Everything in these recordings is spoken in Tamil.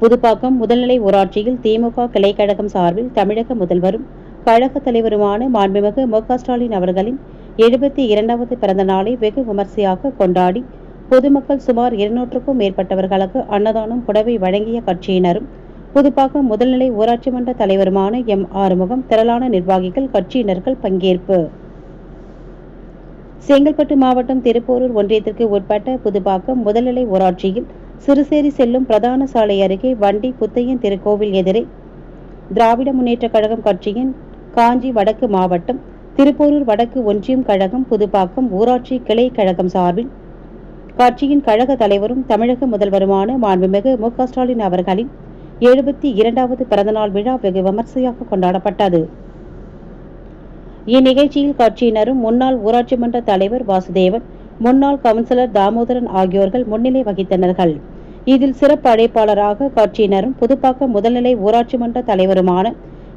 புதுப்பாக்கம் முதல்நிலை ஊராட்சியில் திமுக கிளைக்கழகம் சார்பில் தமிழக முதல்வரும் கழக தலைவருமான மாண்புமிகு மு க ஸ்டாலின் அவர்களின் எழுபத்தி இரண்டாவது பிறந்த நாளை வெகு விமர்சையாக கொண்டாடி பொதுமக்கள் சுமார் இருநூற்றுக்கும் மேற்பட்டவர்களுக்கு அன்னதானம் புடவை வழங்கிய கட்சியினரும் புதுப்பாக்கம் முதல்நிலை ஊராட்சி மன்ற தலைவருமான எம். ஆறுமுகம் திரளான நிர்வாகிகள் கட்சியினர்கள் பங்கேற்பு. செங்கல்பட்டு மாவட்டம் திருப்போரூர் ஒன்றியத்திற்கு உட்பட்ட புதுப்பாக்கம் முதல்நிலை ஊராட்சியில் சிறுசேரி செல்லும் பிரதான சாலை அருகே வண்டி புத்தையன் திருக்கோவில் எதிரே திராவிட முன்னேற்ற கழகம் கட்சியின் காஞ்சி வடக்கு மாவட்டம் திருப்போரூர் வடக்கு ஒன்றியம் கழகம் புதுப்பாக்கம் ஊராட்சி கிளை கழகம் சார்பில் கட்சியின் கழக தலைவரும் தமிழக முதல்வருமான மாண்புமிகு மு க ஸ்டாலின் அவர்களின் எழுபத்தி இரண்டாவது பிறந்தநாள் விழா வெகு விமர்சையாக கொண்டாடப்பட்டது. இந்நிகழ்ச்சியில் கட்சியினரும் முன்னாள் ஊராட்சி மன்ற தலைவர் வாசுதேவன் முன்னாள் கவுன்சிலர் தாமோதரன் ஆகியோர்கள் முன்னிலை வகித்தனர்கள். இதில் சிறப்பு அழைப்பாளராக கட்சியினரும் புதுப்பாக்கம் முதல்நிலை ஊராட்சி மன்ற தலைவருமான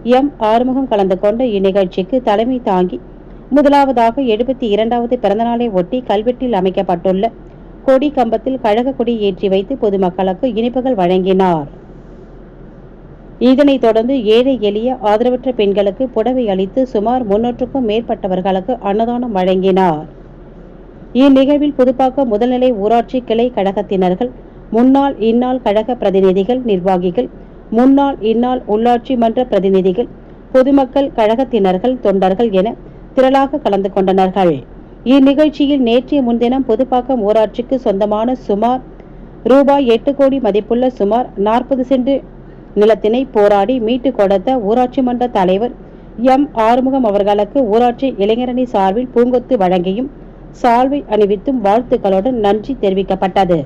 எம். ஆறுமுகம் கலந்து கொண்ட இந்நிகழ்ச்சிக்கு தலைமை தாங்கி முதலாவதாக எழுபத்தி இரண்டாவது பிறந்தநாளை ஒட்டி கல்வெட்டில் அமைக்கப்பட்டுள்ள கொடி கம்பத்தில் கழக கொடி ஏற்றி வைத்து பொதுமக்களுக்கு இனிப்புகள் வழங்கினார். இதனைத் தொடர்ந்து ஏழை எளிய ஆதரவற்ற பெண்களுக்கு புடவை அளித்து சுமார் முன்னூற்றுக்கும் மேற்பட்டவர்களுக்கு அன்னதானம் வழங்கினார். இந்நிகழ்வில் புதுப்பாக்கம் முதல்நிலை ஊராட்சி கிளை கழகத்தினர்கள் முன்னாள் இந்நாள் கழக பிரதிநிதிகள் நிர்வாகிகள் முன்னாள் இந்நாள் உள்ளாட்சி மன்ற பிரதிநிதிகள் பொதுமக்கள் கழகத்தினர்கள் தொண்டர்கள் என திரளாக கலந்து கொண்டனர்கள். இந்நிகழ்ச்சியில் நேற்றைய முன்தினம் புதுப்பாக்கம் ஊராட்சிக்கு சொந்தமான சுமார் ரூபாய் எட்டு கோடி மதிப்புள்ள சுமார் நாற்பது சென்ட் நிலத்தினை போராடி மீட்டு கொடுத்த ஊராட்சி மன்ற தலைவர் எம். ஆறுமுகம் அவர்களுக்கு ஊராட்சி இளைஞரணி சார்பில் பூங்கொத்து வழங்கியும் சால்வை அணிவித்தும் வாழ்த்துக்களுடன் நன்றி தெரிவிக்கப்பட்டது.